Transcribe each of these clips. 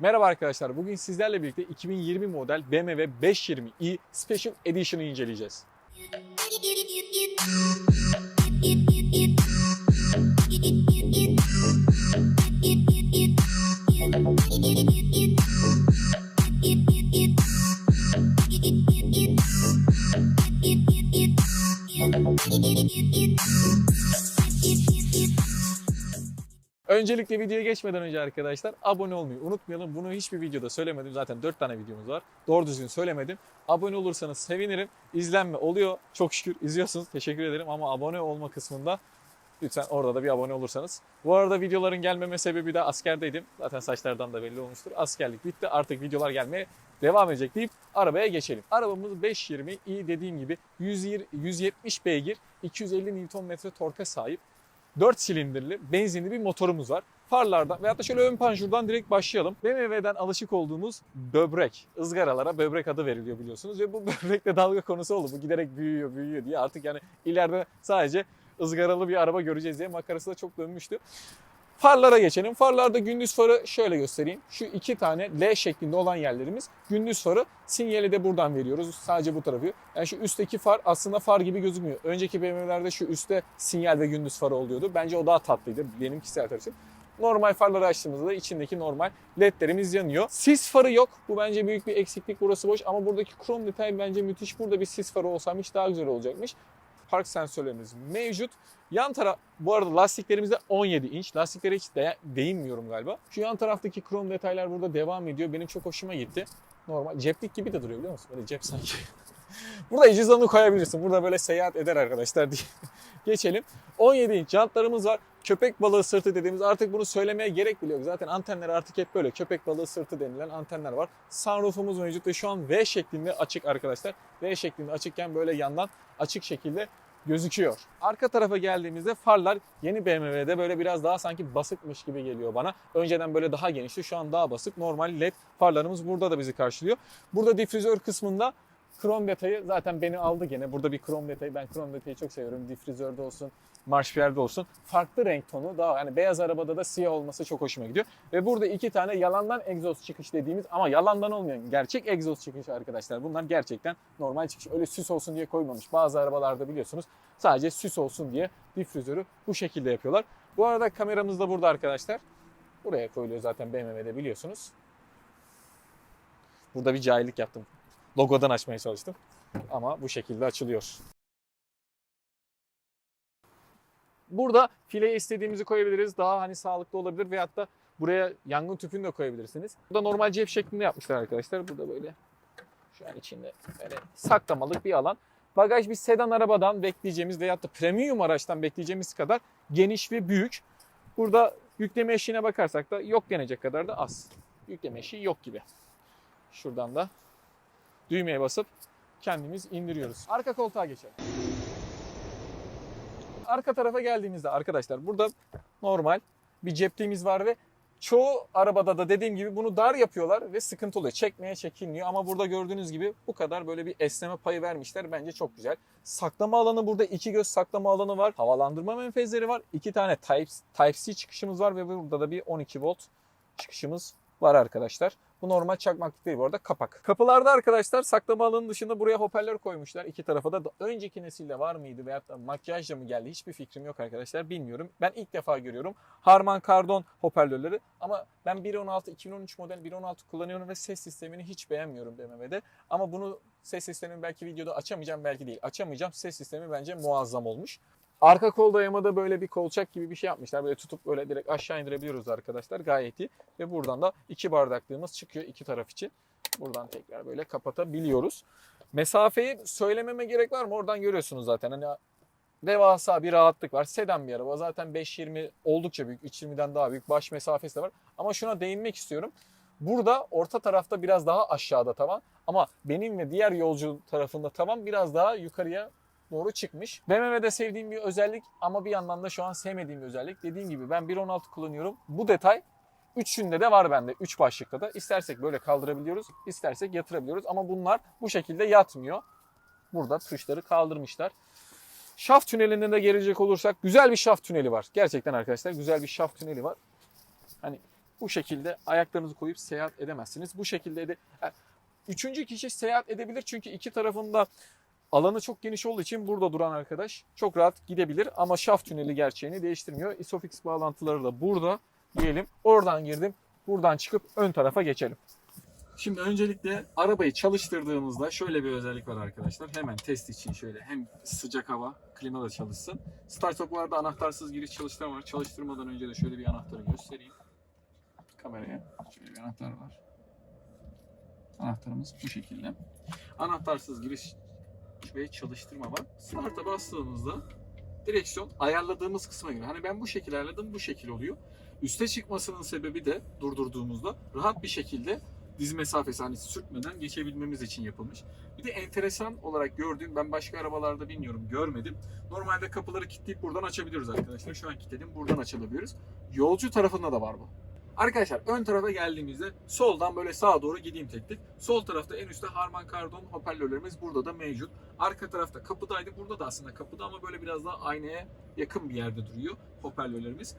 Merhaba arkadaşlar. Bugün sizlerle birlikte 2020 model BMW 520i Special Edition'ı inceleyeceğiz. Öncelikle videoya geçmeden önce arkadaşlar abone olmayı unutmayalım. Bunu hiçbir videoda söylemedim. Zaten 4 tane videomuz var. Doğru düzgün söylemedim. Abone olursanız sevinirim. İzlenme oluyor. Çok şükür izliyorsunuz. Teşekkür ederim ama abone olma kısmında lütfen orada da bir abone olursanız. Bu arada videoların gelmeme sebebi de askerdeydim. Zaten saçlardan da belli olmuştur. Askerlik bitti. Artık videolar gelmeye devam edecek deyip arabaya geçelim. Arabamız 520i dediğim gibi 120 170 beygir 250 Nm torka sahip. 4 silindirli benzinli bir motorumuz var. Farlardan veyahut da şöyle ön panjurdan direkt başlayalım. BMW'den alışık olduğumuz böbrek, ızgaralara böbrek adı veriliyor biliyorsunuz. Ve bu böbrek de dalga konusu oldu. Bu giderek büyüyor, büyüyor diye artık yani ileride sadece ızgaralı bir araba göreceğiz diye makarası da çok dönmüştü. Farlara geçelim. Farlarda gündüz farı şöyle göstereyim. Şu iki tane L şeklinde olan yerlerimiz gündüz farı. Sinyali de buradan veriyoruz. Sadece bu tarafı. Yani şu üstteki far aslında far gibi gözükmüyor. Önceki BMW'lerde şu üstte sinyal ve gündüz farı oluyordu. Bence o daha tatlıydı benim kişisel tercihim. Normal farları açtığımızda da içindeki normal ledlerimiz yanıyor. Sis farı yok. Bu bence büyük bir eksiklik. Burası boş ama buradaki krom detay bence müthiş. Burada bir sis farı olsaymış daha güzel olacakmış. Park sensörlerimiz mevcut. Yan taraf bu arada lastiklerimizde 17 inç. Lastiklere hiç de- değinmiyorum galiba. Şu yan taraftaki krom detaylar burada devam ediyor. Benim çok hoşuma gitti. Normal ceplik gibi de duruyor biliyor musun? Böyle cep sanki. Burada cüzdanını koyabilirsin. Burada böyle seyahat eder arkadaşlar diye. Geçelim. 17 inç jantlarımız var. Köpek balığı sırtı dediğimiz artık bunu söylemeye gerek bile yok. Zaten antenler artık hep böyle köpek balığı sırtı denilen antenler var. Sunroofumuz mevcut ve şu an V şeklinde açık arkadaşlar. V şeklinde açıkken böyle yandan açık şekilde gözüküyor. Arka tarafa geldiğimizde farlar yeni BMW'de böyle biraz daha sanki basıkmış gibi geliyor bana. Önceden böyle daha genişti şu an daha basık. Normal led farlarımız burada da bizi karşılıyor. Burada difüzör kısmında krom detayı zaten beni aldı gene. Burada bir krom detayı ben krom detayı çok seviyorum. Difüzörde olsun, marşpiyerde olsun. Farklı renk tonu daha hani beyaz arabada da siyah olması çok hoşuma gidiyor. Ve burada iki tane yalandan egzoz çıkış dediğimiz ama yalandan olmayan gerçek egzoz çıkışı arkadaşlar. Bunlar gerçekten normal çıkış. Öyle süs olsun diye koymamış. Bazı arabalarda biliyorsunuz sadece süs olsun diye difüzörü bu şekilde yapıyorlar. Bu arada kameramız da burada arkadaşlar. Buraya koyuluyor zaten BMW'de biliyorsunuz. Burada bir cahillik yaptım. Logodan açmaya çalıştım. Ama bu şekilde açılıyor. Burada fileye istediğimizi koyabiliriz. Daha hani sağlıklı olabilir veyahut da buraya yangın tüpünü de koyabilirsiniz. Burada normal cep şeklinde yapmışlar arkadaşlar. Burada böyle şu an içinde böyle saklamalık bir alan. Bagaj bir sedan arabadan bekleyeceğimiz veyahut da premium araçtan bekleyeceğimiz kadar geniş ve büyük. Burada yükleme eşiğine bakarsak da yok denecek kadar da az. Yükleme eşiği yok gibi. Şuradan da düğmeye basıp kendimiz indiriyoruz. Arka koltuğa geçelim. Arka tarafa geldiğimizde arkadaşlar burada normal bir cepliğimiz var ve çoğu arabada da dediğim gibi bunu dar yapıyorlar ve sıkıntı oluyor. Çekmeye çekinmiyor ama burada gördüğünüz gibi bu kadar böyle bir esneme payı vermişler. Bence çok güzel. Saklama alanı burada iki göz saklama alanı var. Havalandırma menfezleri var. İki tane Type, Type-C çıkışımız var ve burada da bir 12 volt çıkışımız var arkadaşlar. Bu normal çakmaklık değil bu arada kapak. Kapılarda arkadaşlar saklama alanının dışında buraya hoparlör koymuşlar. İki tarafa da önceki nesilde var mıydı veyahut da makyajla mı geldi hiçbir fikrim yok arkadaşlar bilmiyorum. Ben ilk defa görüyorum. Harman Kardon hoparlörleri ama ben 1.16 2013 model 1.16 kullanıyorum ve ses sistemini hiç beğenmiyorum BMW'de. Ama bunu ses sistemini belki videoda açamayacağım belki değil. Açamayacağım. Ses sistemi bence muazzam olmuş. Arka kol dayamada böyle bir kolçak gibi bir şey yapmışlar. Böyle tutup böyle direkt aşağı indirebiliyoruz arkadaşlar. Gayet iyi. Ve buradan da iki bardaklığımız çıkıyor iki taraf için. Buradan tekrar böyle kapatabiliyoruz. Mesafeyi söylememe gerek var mı? Oradan görüyorsunuz zaten. Hani devasa bir rahatlık var. Sedan bir araba. Zaten 5.20 oldukça büyük. 3.20'den daha büyük. Baş mesafesi de var. Ama şuna değinmek istiyorum. Burada orta tarafta biraz daha aşağıda tavan. Ama benim ve diğer yolcu tarafında tavan biraz daha yukarıya doğru çıkmış. BMW'de sevdiğim bir özellik ama bir yandan da şu an sevmediğim bir özellik. Dediğim gibi ben 1.16 kullanıyorum. Bu detay üçünde de var bende. Üç başlıkta da. İstersek böyle kaldırabiliyoruz, istersek yatırabiliyoruz. Ama bunlar bu şekilde yatmıyor. Burada tuşları kaldırmışlar. Şaft tüneline de gelecek olursak güzel bir şaft tüneli var. Gerçekten arkadaşlar güzel bir şaft tüneli var. Hani bu şekilde ayaklarınızı koyup seyahat edemezsiniz. Bu şekilde de üçüncü kişi seyahat edebilir çünkü iki tarafında alanı çok geniş olduğu için burada duran arkadaş çok rahat gidebilir ama şaft tüneli gerçeğini değiştirmiyor. Isofix bağlantıları da burada diyelim. Oradan girdim. Buradan çıkıp ön tarafa geçelim. Şimdi öncelikle arabayı çalıştırdığımızda şöyle bir özellik var arkadaşlar. Hemen test için şöyle hem sıcak hava, klima da çalışsın. Start stoplarda anahtarsız giriş çalıştırma var. Çalıştırmadan önce de şöyle bir anahtarı göstereyim. Kameraya şöyle bir anahtar var. Anahtarımız bu şekilde. Anahtarsız giriş ve çalıştırma var. Start'a bastığımızda direksiyon ayarladığımız kısma göre. Hani ben bu şekil ayarladım bu şekil oluyor. Üste çıkmasının sebebi de durdurduğumuzda rahat bir şekilde diz mesafesi hani sürtmeden geçebilmemiz için yapılmış. Bir de enteresan olarak gördüğüm ben başka arabalarda bilmiyorum görmedim. Normalde kapıları kilitleyip buradan açabiliyoruz arkadaşlar. Şu an kilitledim buradan açabiliyoruz. Yolcu tarafında da var bu. Arkadaşlar ön tarafa geldiğimizde soldan böyle sağa doğru gideyim tek tek. Sol tarafta en üstte Harman Kardon hoparlörlerimiz burada da mevcut. Arka tarafta kapıdaydı. Burada da aslında kapıda ama böyle biraz daha aynaya yakın bir yerde duruyor hoparlörlerimiz.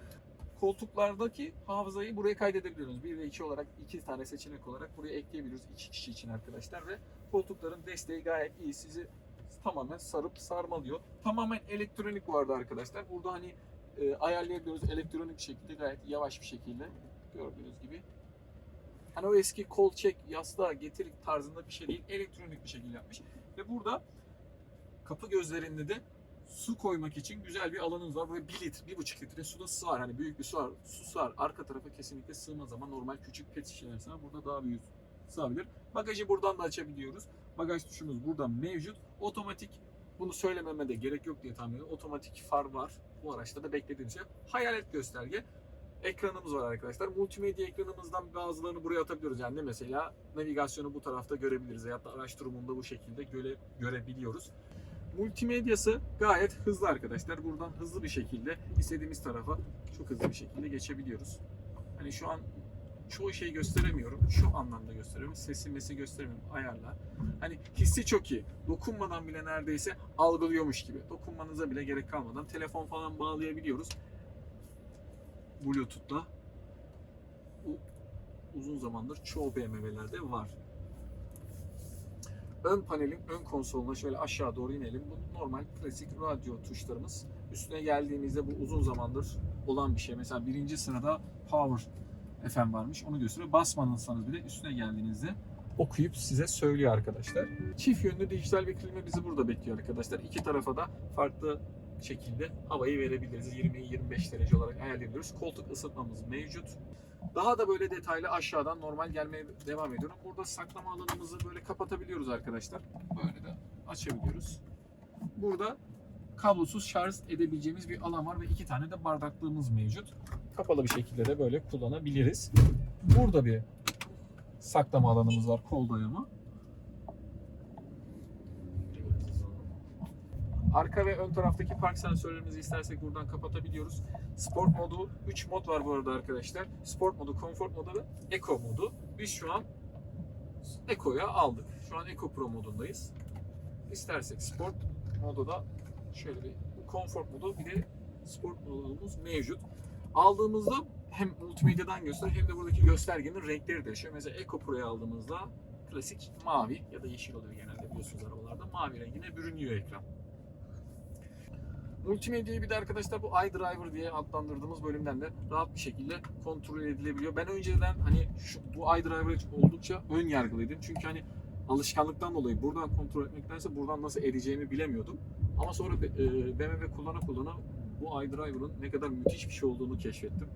Koltuklardaki hafızayı buraya kaydedebiliyoruz. 1 ve 2 olarak iki tane seçenek olarak buraya ekleyebiliyoruz. iki kişi için arkadaşlar ve koltukların desteği gayet iyi. Sizi tamamen sarıp sarmalıyor. Tamamen elektronik arada arkadaşlar. Burada hani e, ayarlayabiliyoruz elektronik şekilde gayet yavaş bir şekilde gördüğünüz gibi. Hani o eski kol çek, yastığa getir tarzında bir şey değil. Elektronik bir şekilde yapmış. Ve burada kapı gözlerinde de su koymak için güzel bir alanınız var. Böyle 1 litre, 1,5 litre su da sığar. Hani büyük bir su var, su sığar. Arka tarafa kesinlikle sığmaz ama normal küçük pet şişeler sığar. Burada daha büyük sığabilir. Bagajı buradan da açabiliyoruz. Bagaj tuşumuz burada mevcut. Otomatik bunu söylememe de gerek yok diye tahmin ediyorum. Otomatik far var. Bu araçta da beklediğim şey. Hayalet gösterge. Ekranımız var arkadaşlar. Multimedya ekranımızdan bazılarını buraya atabiliyoruz. Yani mesela navigasyonu bu tarafta görebiliriz. Da araç durumunda bu şekilde göre, görebiliyoruz. Multimedyası gayet hızlı arkadaşlar. Buradan hızlı bir şekilde istediğimiz tarafa çok hızlı bir şekilde geçebiliyoruz. Hani şu an çoğu şeyi gösteremiyorum. Şu anlamda gösteriyorum. Sesi mesi gösteremiyorum. Ayarlar. Hani hissi çok iyi. Dokunmadan bile neredeyse algılıyormuş gibi. Dokunmanıza bile gerek kalmadan telefon falan bağlayabiliyoruz. Bluetooth'la. Uzun zamandır çoğu BMW'lerde var. Ön panelin ön konsoluna şöyle aşağı doğru inelim. Bu normal klasik radyo tuşlarımız. Üstüne geldiğimizde bu uzun zamandır olan bir şey. Mesela birinci sırada Power FM varmış. Onu gösteriyor. Basmadıysanız bile üstüne geldiğinizde okuyup size söylüyor arkadaşlar. Çift yönlü dijital bir klima bizi burada bekliyor arkadaşlar. İki tarafa da farklı şekilde havayı verebiliriz. 20-25 derece olarak ayarlayabiliyoruz. Koltuk ısıtmamız mevcut. Daha da böyle detaylı aşağıdan normal gelmeye devam ediyorum. Burada saklama alanımızı böyle kapatabiliyoruz arkadaşlar. Böyle de açabiliyoruz. Burada kablosuz şarj edebileceğimiz bir alan var ve iki tane de bardaklığımız mevcut. Kapalı bir şekilde de böyle kullanabiliriz. Burada bir saklama alanımız var kol dayama. Arka ve ön taraftaki park sensörlerimizi istersek buradan kapatabiliyoruz. Sport modu 3 mod var bu arada arkadaşlar. Sport modu, Comfort modu ve Eco modu. Biz şu an Eco'ya aldık. Şu an Eco Pro modundayız. İstersek Sport modu da şöyle bir Comfort modu bir de Sport modumuz mevcut. Aldığımızda hem multimedyadan göster hem de buradaki göstergenin renkleri değişiyor. Mesela Eco Pro'yu aldığımızda klasik mavi ya da yeşil oluyor genelde biliyorsunuz arabalarda. Mavi rengine bürünüyor ekran. Multimedyayı bir de arkadaşlar bu iDriver diye adlandırdığımız bölümden de rahat bir şekilde kontrol edilebiliyor. Ben önceden hani şu, bu iDriver'a oldukça ön yargılıydım. Çünkü hani alışkanlıktan dolayı buradan kontrol etmektense buradan nasıl edeceğimi bilemiyordum. Ama sonra e, BMW kullana kullana bu iDriver'ın ne kadar müthiş bir şey olduğunu keşfettim.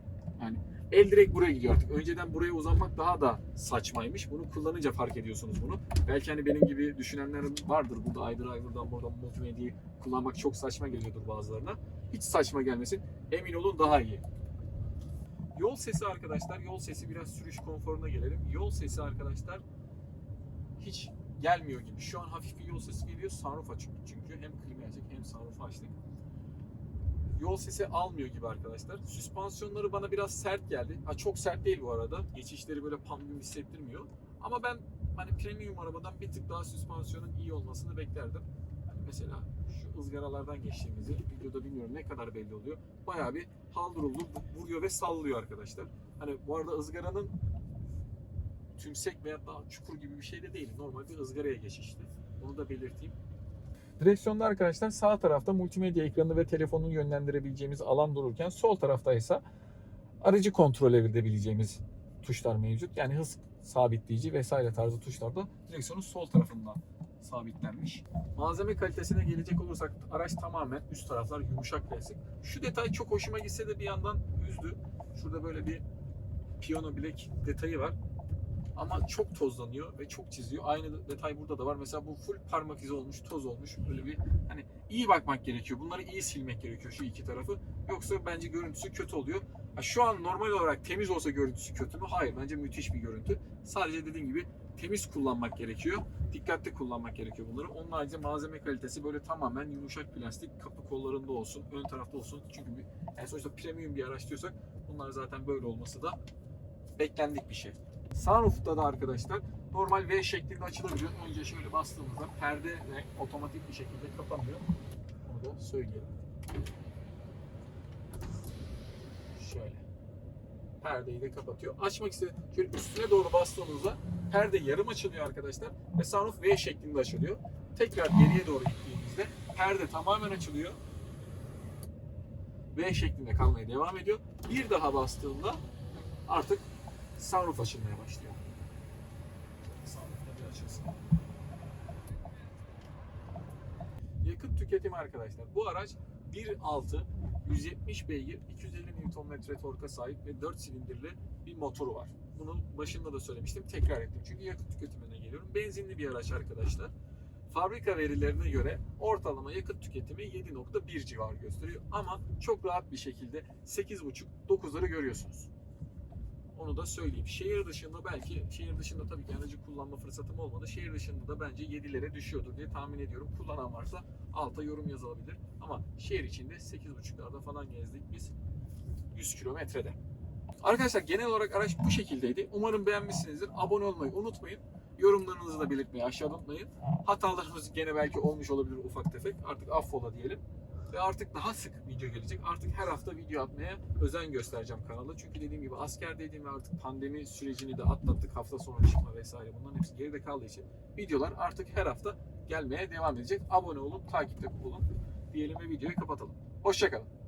Yani el direkt buraya gidiyor artık. Önceden buraya uzanmak daha da saçmaymış. Bunu kullanınca fark ediyorsunuz bunu. Belki hani benim gibi düşünenler vardır burada iDriver'dan buradan multimedyayı kullanmak çok saçma geliyordur bazılarına. Hiç saçma gelmesin. Emin olun daha iyi. Yol sesi arkadaşlar. Yol sesi biraz sürüş konforuna gelelim. Yol sesi arkadaşlar hiç gelmiyor gibi. Şu an hafif bir yol sesi geliyor. Sunroof açık çünkü hem klima açık hem sunroof açtık. Yol sesi almıyor gibi arkadaşlar. Süspansiyonları bana biraz sert geldi. Ha çok sert değil bu arada. Geçişleri böyle pam hissettirmiyor. Ama ben hani premium arabadan bir tık daha süspansiyonun iyi olmasını beklerdim. mesela şu ızgaralardan geçtiğimizi videoda bilmiyorum ne kadar belli oluyor. Bayağı bir halduruldu vuruyor ve sallıyor arkadaşlar. Hani bu arada ızgaranın tümsek veya daha çukur gibi bir şey de değil. Normal bir ızgaraya geçişti. Onu da belirteyim. Direksiyonda arkadaşlar sağ tarafta multimedya ekranı ve telefonun yönlendirebileceğimiz alan dururken sol tarafta ise aracı kontrol edebileceğimiz tuşlar mevcut. Yani hız sabitleyici vesaire tarzı tuşlar da direksiyonun sol tarafında sabitlenmiş. Malzeme kalitesine gelecek olursak araç tamamen üst taraflar yumuşak plastik. Şu detay çok hoşuma gitse de bir yandan üzdü. Şurada böyle bir piyano bilek detayı var. Ama çok tozlanıyor ve çok çiziyor. Aynı detay burada da var. Mesela bu full parmak izi olmuş, toz olmuş. Böyle bir hani iyi bakmak gerekiyor. Bunları iyi silmek gerekiyor şu iki tarafı. Yoksa bence görüntüsü kötü oluyor. Ha, şu an normal olarak temiz olsa görüntüsü kötü mü? Hayır. Bence müthiş bir görüntü. Sadece dediğim gibi temiz kullanmak gerekiyor. Dikkatli kullanmak gerekiyor bunları. Onun haricinde malzeme kalitesi böyle tamamen yumuşak plastik. Kapı kollarında olsun, ön tarafta olsun. Çünkü bir, yani sonuçta premium bir araç diyorsak bunlar zaten böyle olması da beklendik bir şey. Sunroof'ta da arkadaşlar normal V şeklinde açılabiliyor. Önce şöyle bastığımızda perde ve otomatik bir şekilde kapanıyor. Onu da söyleyelim. Şöyle. Perdeyi de kapatıyor. Açmak istediğiniz şöyle üstüne doğru bastığınızda perde yarım açılıyor arkadaşlar ve sunroof V şeklinde açılıyor. Tekrar geriye doğru gittiğimizde perde tamamen açılıyor. V şeklinde kalmaya devam ediyor. Bir daha bastığımda artık sunroof açılmaya başlıyor. Yakıt tüketimi arkadaşlar. Bu araç 1.6 170 beygir 250 Nm torka sahip ve 4 silindirli bir motoru var. Bunu başında da söylemiştim. Tekrar ettim. Çünkü yakıt tüketimine geliyorum. Benzinli bir araç arkadaşlar. Fabrika verilerine göre ortalama yakıt tüketimi 7.1 civarı gösteriyor. Ama çok rahat bir şekilde 8.5-9'ları görüyorsunuz. Onu da söyleyeyim. Şehir dışında belki, şehir dışında tabii ki aracı kullanma fırsatım olmadı. Şehir dışında da bence 7'lere düşüyordur diye tahmin ediyorum. Kullanan varsa alta yorum yazılabilir. Ama şehir içinde 8.5'larda falan gezdik biz 100 kilometrede. Arkadaşlar genel olarak araç bu şekildeydi. Umarım beğenmişsinizdir. Abone olmayı unutmayın. Yorumlarınızı da belirtmeyi aşağıda unutmayın. Hatalarımız gene belki olmuş olabilir ufak tefek. Artık affola diyelim. Ve artık daha sık video gelecek. Artık her hafta video atmaya özen göstereceğim kanalda. Çünkü dediğim gibi askerdeydim ve artık pandemi sürecini de atlattık. Hafta sonu çıkma vesaire bunların hepsi geride kaldığı için videolar artık her hafta gelmeye devam edecek. Abone olun, takipte olun diyelim ve videoyu kapatalım. Hoşçakalın.